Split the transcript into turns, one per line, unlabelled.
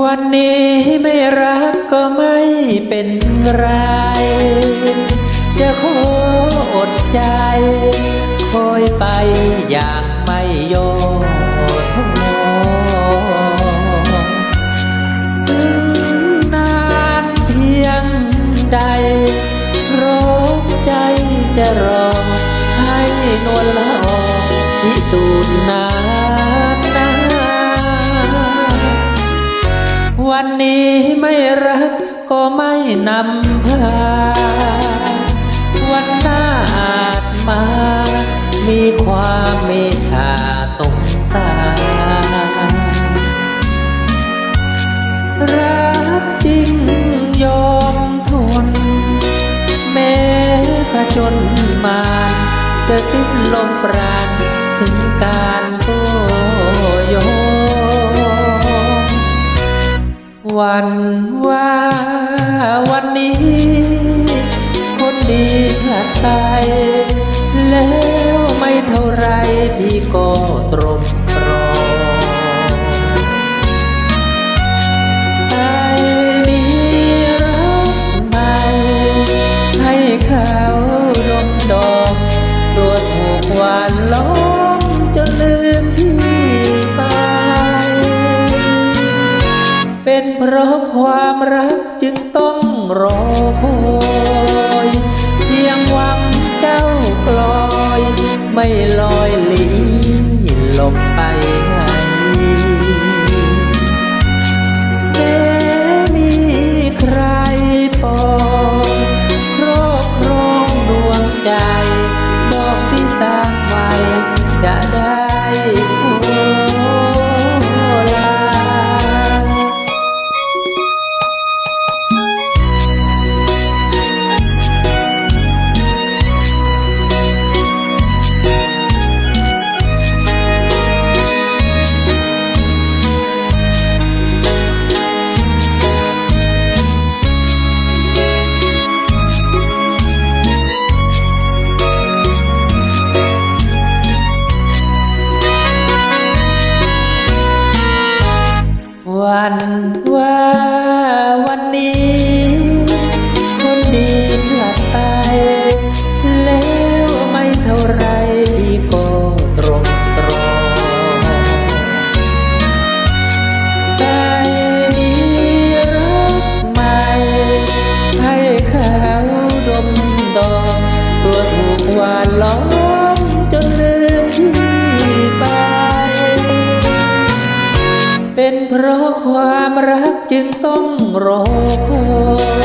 วันนี้ไม่รักก็ไม่เป็นไร จะขออดใจ คอยไปอย่างไม่ยอท้อนานเพียงใดร้องใจจะรอให้นวลละอองพิสูจน์น นี้ไม่รักก็ไม่นำพา วันหน้าอาจมา มีความเมตตาตรงตา รักจริงยอมทน แม้ผจญมาจะสิ้นลมปราณถึงการ วันว่าวันนี้ คนดีพลาดไปแล้วไม่เท่าไรพี่ก็ตรง เป็นเพราะความรักจึงต้องรอคอยเพียงหวังเจ้ากลอย ไม่ลอยหลีหลบไป วันว่า รอความรักจึงต้องรอคอย